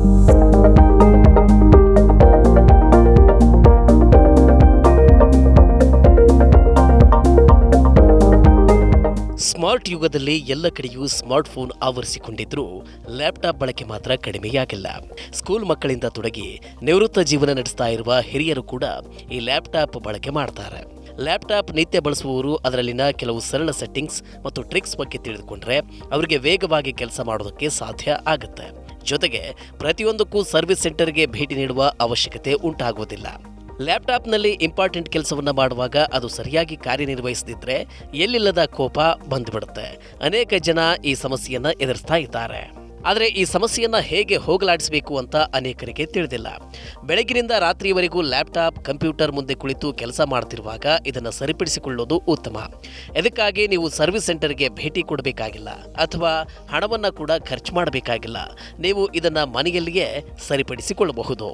Smart ಯುಗದಲ್ಲಿ ಎಲ್ಲ ಕಡೆಯೂ ಸ್ಮಾರ್ಟ್ ಫೋನ್ ಆವರಿಸಿಕೊಂಡಿದ್ರೂ. ಲ್ಯಾಪ್ಟಾಪ್ ಬಳಕೆ ಮಾತ್ರ ಕಡಿಮೆಯಾಗಿಲ್ಲ. ಸ್ಕೂಲ್ ಮಕ್ಕಳಿಂದ ತೊಡಗಿ ನಿವೃತ್ತ ಜೀವನ ನಡೆಸ್ತಾ ಇರುವ ಹಿರಿಯರು ಕೂಡ ಈ ಲ್ಯಾಪ್ಟಾಪ್ ಬಳಕೆ ಮಾಡ್ತಾರೆ. ಲ್ಯಾಪ್ಟಾಪ್ ನಿತ್ಯ ಬಳಸುವವರು ಅದರಲ್ಲಿನ ಕೆಲವು ಸರಳ ಸೆಟ್ಟಿಂಗ್ಸ್ ಮತ್ತು ಟ್ರಿಕ್ಸ್ ಬಗ್ಗೆ ತಿಳಿದುಕೊಂಡ್ರೆ, ಅವರಿಗೆ ವೇಗವಾಗಿ ಕೆಲಸ ಮಾಡೋದಕ್ಕೆ ಸಾಧ್ಯ ಆಗುತ್ತೆ. ಜೊತೆಗೆ ಪ್ರತಿಯೊಂದಕ್ಕೂ ಸರ್ವಿಸ್ ಸೆಂಟರ್ಗೆ ಭೇಟಿ ನೀಡುವ ಅವಶ್ಯಕತೆ ಉಂಟಾಗುವುದಿಲ್ಲ. ಲ್ಯಾಪ್ಟಾಪ್ನಲ್ಲಿ ಇಂಪಾರ್ಟೆಂಟ್ ಕೆಲಸವನ್ನು ಮಾಡುವಾಗ ಅದು ಸರಿಯಾಗಿ ಕಾರ್ಯನಿರ್ವಹಿಸದಿದ್ದರೆ ಎಲ್ಲಿಲ್ಲದ ಕೋಪ ಬಂದುಬಿಡುತ್ತೆ. ಅನೇಕ ಜನ ಈ ಸಮಸ್ಯೆಯನ್ನು ಎದುರಿಸ್ತಾ ಇದ್ದಾರೆ. ಆದರೆ ಈ ಸಮಸ್ಯೆಯನ್ನು ಹೇಗೆ ಹೋಗಲಾಡಿಸಬೇಕು ಅಂತ ಅನೇಕರಿಗೆ ತಿಳಿದಿಲ್ಲ. ಬೆಳಗಿನಿಂದ ರಾತ್ರಿಯವರೆಗೂ ಲ್ಯಾಪ್ಟಾಪ್, ಕಂಪ್ಯೂಟರ್ ಮುಂದೆ ಕುಳಿತು ಕೆಲಸ ಮಾಡ್ತಿರುವಾಗ ಇದನ್ನು ಸರಿಪಡಿಸಿಕೊಳ್ಳೋದು ಉತ್ತಮ. ಇದಕ್ಕಾಗಿ ನೀವು ಸರ್ವಿಸ್ ಸೆಂಟರ್ಗೆ ಭೇಟಿ ಕೊಡಬೇಕಾಗಿಲ್ಲ ಅಥವಾ ಹಣವನ್ನು ಕೂಡ ಖರ್ಚು ಮಾಡಬೇಕಾಗಿಲ್ಲ. ನೀವು ಇದನ್ನು ಮನೆಯಲ್ಲಿಯೇ ಸರಿಪಡಿಸಿಕೊಳ್ಳಬಹುದು.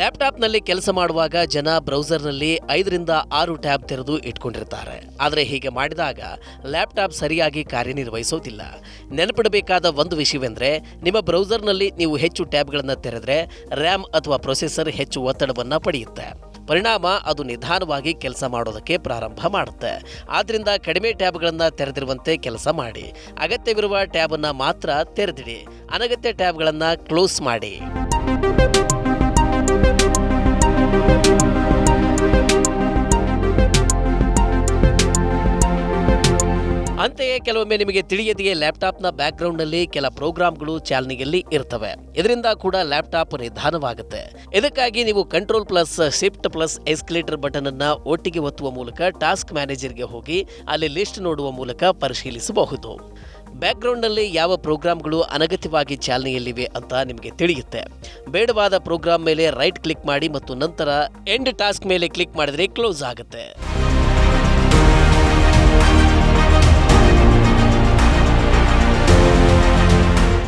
ಲ್ಯಾಪ್ಟಾಪ್ನಲ್ಲಿ ಕೆಲಸ ಮಾಡುವಾಗ ಜನ ಬ್ರೌಸರ್ನಲ್ಲಿ ಐದರಿಂದ ಆರು ಟ್ಯಾಬ್ ತೆರೆದು ಇಟ್ಕೊಂಡಿರ್ತಾರೆ. ಆದರೆ ಹೀಗೆ ಮಾಡಿದಾಗ ಲ್ಯಾಪ್ಟಾಪ್ ಸರಿಯಾಗಿ ಕಾರ್ಯನಿರ್ವಹಿಸೋದಿಲ್ಲ. ನೆನಪಿಡಬೇಕಾದ ಒಂದು ವಿಷಯವೆಂದರೆ, ನಿಮ್ಮ ಬ್ರೌಸರ್ನಲ್ಲಿ ನೀವು ಹೆಚ್ಚು ಟ್ಯಾಬ್ಗಳನ್ನು ತೆರೆದ್ರೆ ರ್ಯಾಮ್ ಅಥವಾ ಪ್ರೊಸೆಸರ್ ಹೆಚ್ಚು ಒತ್ತಡವನ್ನು ಪಡೆಯುತ್ತೆ. ಪರಿಣಾಮ ಅದು ನಿಧಾನವಾಗಿ ಕೆಲಸ ಮಾಡೋದಕ್ಕೆ ಪ್ರಾರಂಭ ಮಾಡುತ್ತೆ. ಆದ್ದರಿಂದ ಕಡಿಮೆ ಟ್ಯಾಬ್ಗಳನ್ನು ತೆರೆದಿರುವಂತೆ ಕೆಲಸ ಮಾಡಿ. ಅಗತ್ಯವಿರುವ ಟ್ಯಾಬನ್ನು ಮಾತ್ರ ತೆರೆದಿಡಿ. ಅನಗತ್ಯ ಟ್ಯಾಬ್ಗಳನ್ನು ಕ್ಲೋಸ್ ಮಾಡಿ. ಅಂತೆಯೇ ಕೆಲವೊಮ್ಮೆ ನಿಮಗೆ ತಿಳಿಯದೆಯೇ ಲ್ಯಾಪ್ಟಾಪ್ನ ಬ್ಯಾಕ್ಗ್ರೌಂಡ್ನಲ್ಲಿ ಕೆಲ ಪ್ರೋಗ್ರಾಮ್ಗಳು ಚಾಲನೆಯಲ್ಲಿ ಇರ್ತವೆ. ಇದರಿಂದ ಕೂಡ ಲ್ಯಾಪ್ಟಾಪ್ ನಿಧಾನವಾಗುತ್ತೆ. ಇದಕ್ಕಾಗಿ ನೀವು control plus shift plus escalator button ಅನ್ನ ಒಟ್ಟಿಗೆ ಒತ್ತುವ ಮೂಲಕ ಟಾಸ್ಕ್ ಮ್ಯಾನೇಜರ್ಗೆ ಹೋಗಿ ಅಲ್ಲಿ ಲಿಸ್ಟ್ ನೋಡುವ ಮೂಲಕ ಪರಿಶೀಲಿಸಬಹುದು. ಬ್ಯಾಕ್ಗ್ರೌಂಡ್ನಲ್ಲಿ ಯಾವ ಪ್ರೋಗ್ರಾಮ್ಗಳು ಅನಗತ್ಯವಾಗಿ ಚಾಲನೆಯಲ್ಲಿವೆ ಅಂತ ನಿಮಗೆ ತಿಳಿಯುತ್ತೆ. ಬೇಡವಾದ ಪ್ರೋಗ್ರಾಮ್ ಮೇಲೆ ರೈಟ್ ಕ್ಲಿಕ್ ಮಾಡಿ ಮತ್ತು ನಂತರ ಎಂಡ್ ಟಾಸ್ಕ್ ಮೇಲೆ ಕ್ಲಿಕ್ ಮಾಡಿದರೆ ಕ್ಲೋಸ್ ಆಗುತ್ತೆ.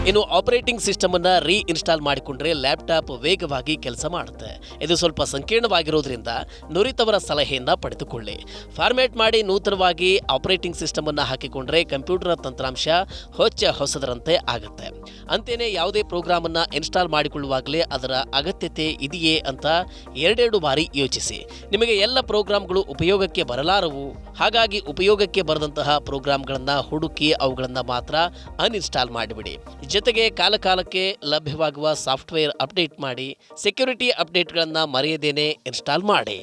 ಇನ್ನು ಆಪರೇಟಿಂಗ್ ಸಿಸ್ಟಮ್ ಅನ್ನ ರೀ ಮಾಡಿಕೊಂಡ್ರೆ ಲ್ಯಾಪ್ಟಾಪ್ ವೇಗವಾಗಿ ಕೆಲಸ ಮಾಡುತ್ತೆ. ಇದು ಸ್ವಲ್ಪ ಸಂಕೀರ್ಣವಾಗಿರೋದ್ರಿಂದ ನುರಿತವರ ಸಲಹೆಯಿಂದ ಪಡೆದುಕೊಳ್ಳಿ. ಫಾರ್ಮ್ಯಾಟ್ ಮಾಡಿ ನೂತನವಾಗಿ ಆಪರೇಟಿಂಗ್ ಸಿಸ್ಟಮ್ ಅನ್ನ ಹಾಕಿಕೊಂಡ್ರೆ ಕಂಪ್ಯೂಟರ್ ತಂತ್ರಾಂಶ ಹೊಚ್ಚ ಹೊಸದರಂತೆ ಆಗುತ್ತೆ. ಅಂತೇನೆ ಯಾವುದೇ ಪ್ರೋಗ್ರಾಮ್ ಅನ್ನ ಇನ್ಸ್ಟಾಲ್ ಮಾಡಿಕೊಳ್ಳುವಾಗಲೇ ಅದರ ಅಗತ್ಯತೆ ಇದೆಯೇ ಅಂತ ಎರಡೆರಡು ಬಾರಿ ಯೋಚಿಸಿ. ನಿಮಗೆ ಎಲ್ಲ ಪ್ರೋಗ್ರಾಮ್ಗಳು ಉಪಯೋಗಕ್ಕೆ ಬರಲಾರವು? ಹಾಗಾಗಿ ಉಪಯೋಗಕ್ಕೆ ಬರದಂತಹ ಪ್ರೋಗ್ರಾಮ್ಗಳನ್ನು ಹುಡುಕಿ ಅವುಗಳನ್ನ ಮಾತ್ರ ಅನ್ಇನ್ಸ್ಟಾಲ್ ಮಾಡಿಬಿಡಿ. ಜೊತೆಗೆ ಕಾಲಕಾಲಕ್ಕೆ ಲಭ್ಯವಾಗುವ ಸಾಫ್ಟ್ವೇರ್ ಅಪ್ಡೇಟ್ ಮಾಡಿ ಸೆಕ್ಯೂರಿಟಿ ಅಪ್ಡೇಟ್ಗಳನ್ನು ಮರೆಯದೇನೆ ಇನ್ಸ್ಟಾಲ್ ಮಾಡಿ.